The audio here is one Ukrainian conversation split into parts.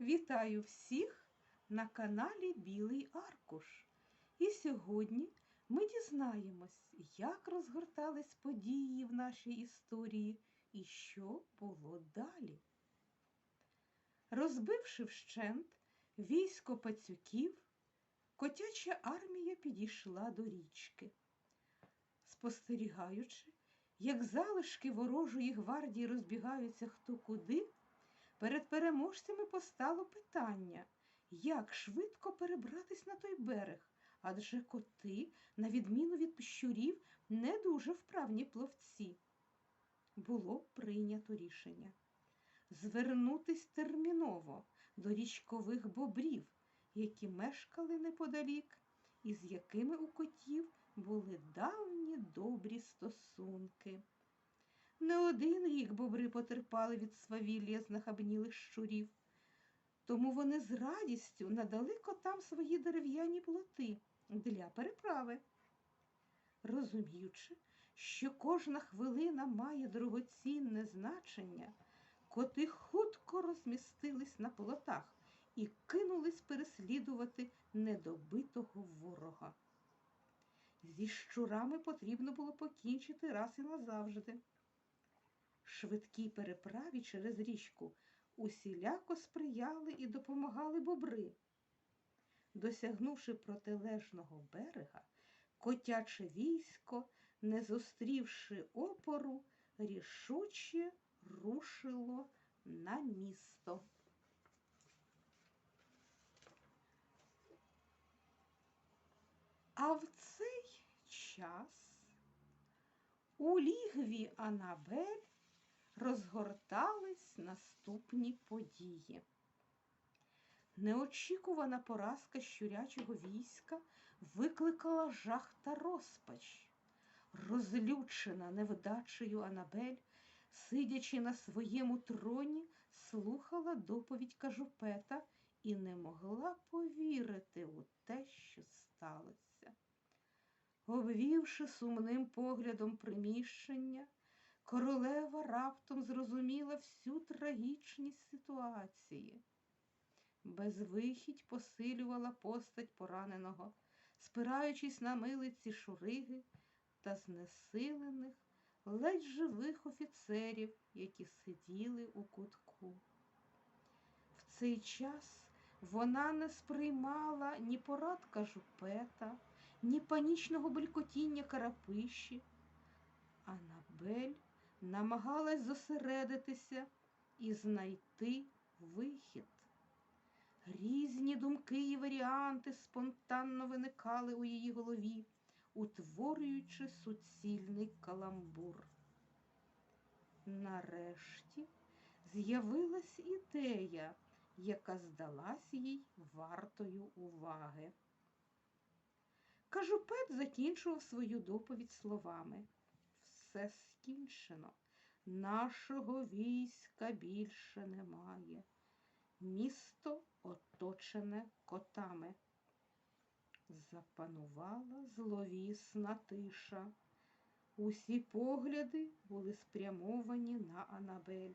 Вітаю всіх на каналі Білий Аркуш. І сьогодні ми дізнаємось, як розгортались події в нашій історії і що було далі. Розбивши вщент військо пацюків, котяча армія підійшла до річки. Спостерігаючи, як залишки ворожої гвардії розбігаються хто куди, перед переможцями постало питання, як швидко перебратись на той берег, адже коти, на відміну від щурів, не дуже вправні пловці. Було прийнято рішення звернутись терміново до річкових бобрів, які мешкали неподалік, і з якими у котів були давні добрі стосунки. Не один рік бобри потерпали від свавілля знахабнілих щурів, тому вони з радістю надали котам свої дерев'яні плоти для переправи. Розуміючи, що кожна хвилина має дорогоцінне значення, коти хутко розмістились на плотах і кинулись переслідувати недобитого ворога. Зі щурами потрібно було покінчити раз і назавжди. Швидкій переправі через річку усіляко сприяли і допомагали бобри. Досягнувши протилежного берега, котяче військо, не зустрівши опору, рішуче рушило на місто. А в цей час у лігві Анабель розгортались наступні події. Неочікувана поразка щурячого війська викликала жах та розпач. Розлючена невдачею Анабель, сидячи на своєму троні, слухала доповідь кажупета і не могла повірити у те, що сталося. Обвівши сумним поглядом приміщення, королева раптом зрозуміла всю трагічність ситуації. Безвихідь посилювала постать пораненого, спираючись на милиці шуриги та знесилених, ледь живих офіцерів, які сиділи у кутку. В цей час вона не сприймала ні порадка жупета, ні панічного белькотіння карапиші. Анабель намагалась зосередитися і знайти вихід. Різні думки і варіанти спонтанно виникали у її голові, утворюючи суцільний каламбур. Нарешті з'явилась ідея, яка здалась їй вартою уваги. Кажупет закінчував свою доповідь словами все скінчено, нашого війська більше немає. Місто оточене котами. Запанувала зловісна тиша. Усі погляди були спрямовані на Анабель.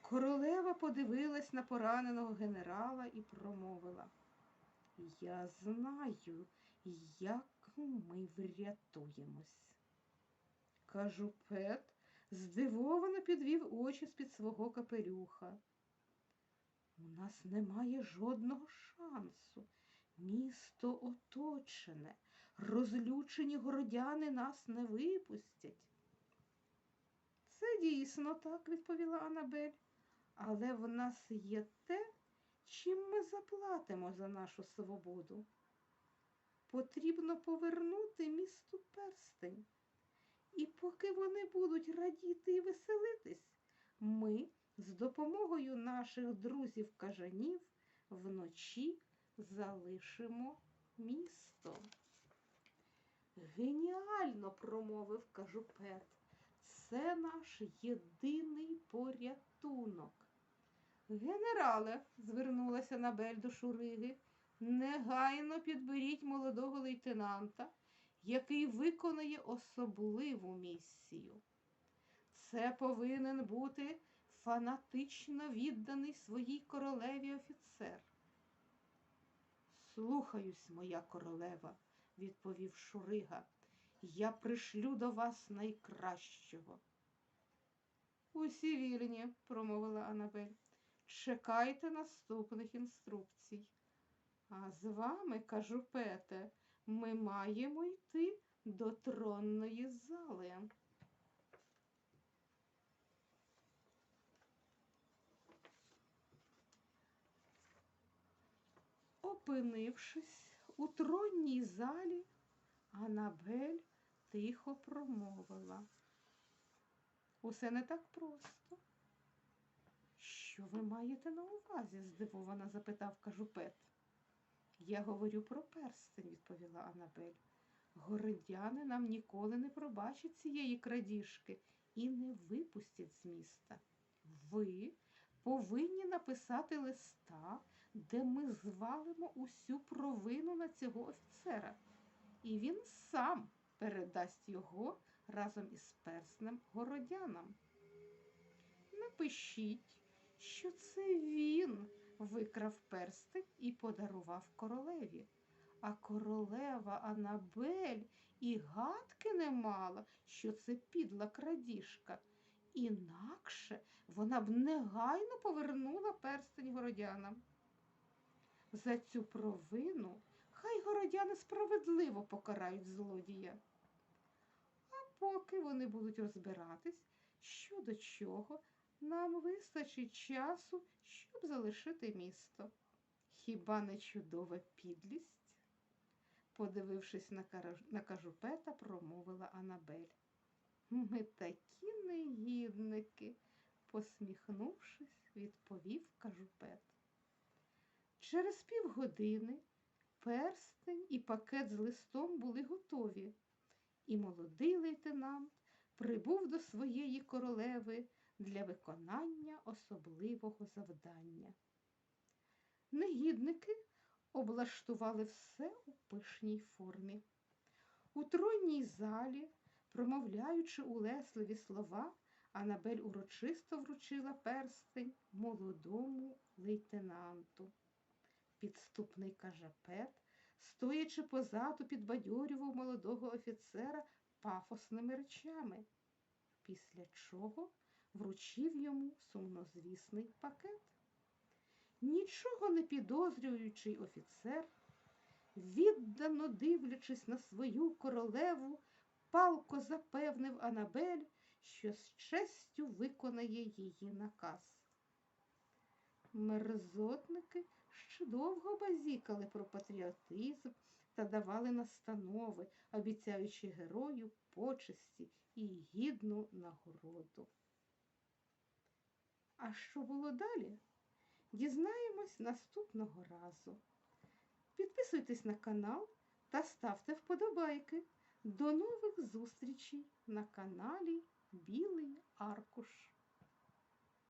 Королева подивилась на пораненого генерала і промовила. Я знаю, як ми врятуємось. Кажупет здивовано підвів очі з-під свого капелюха. У нас немає жодного шансу. Місто оточене, розлючені городяни нас не випустять. Це дійсно так, відповіла Анабель, але в нас є те, чим ми заплатимо за нашу свободу. Потрібно повернути місту перстень. І поки вони будуть радіти і веселитись, ми з допомогою наших друзів кажанів вночі залишимо місто. Геніально промовив кажупет. Це наш єдиний порятунок. Генерале, звернулася Набель до Шуриги, негайно підберіть молодого лейтенанта, який виконає особливу місію. Це повинен бути фанатично відданий своїй королеві офіцер. Слухаюсь, моя королева, відповів Шурига. Я пришлю до вас найкращого. Усі вільні, промовила Анабель. Чекайте наступних інструкцій. А з вами, кажу Пете, ми маємо йти до тронної зали. Опинившись у тронній залі, Анабель тихо промовила. Усе не так просто. Що ви маєте на увазі? здивовано запитав кажупет. Я говорю про перстень, відповіла Анабель. Городяни нам ніколи не пробачать цієї крадіжки і не випустять з міста. Ви повинні написати листа, де ми звалимо усю провину на цього офіцера, і він сам передасть його разом із перснем городянам. Напишіть, що це він викрав перстень і подарував королеві. А королева Анабель і гадки не мала, що це підла крадіжка. Інакше вона б негайно повернула перстень городянам. За цю провину хай городяни справедливо покарають злодія. А поки вони будуть розбиратись, що до чого, нам вистачить часу, щоб залишити місто. Хіба не чудова підлість? Подивившись на, на кажупета, промовила Анабель. Ми такі негідники, посміхнувшись, відповів кажупет. Через півгодини перстень і пакет з листом були готові, і молодий лейтенант прибув до своєї королеви для виконання особливого завдання. Негідники облаштували все у пишній формі. У тронній залі, промовляючи улесливі слова, Анабель урочисто вручила перстень молодому лейтенанту. Підступний кажапет, стоячи позаду, підбадьорював молодого офіцера пафосними речами, після чого вручив йому сумнозвісний пакет. Нічого не підозрюючий офіцер, віддано дивлячись на свою королеву, палко запевнив Анабель, що з честю виконає її наказ. Мерзотники ще довго базікали про патріотизм та давали настанови, обіцяючи герою почесті і гідну нагороду. А що було далі? Дізнаємось наступного разу. Підписуйтесь на канал та ставте вподобайки. До нових зустрічей на каналі Білий Аркуш.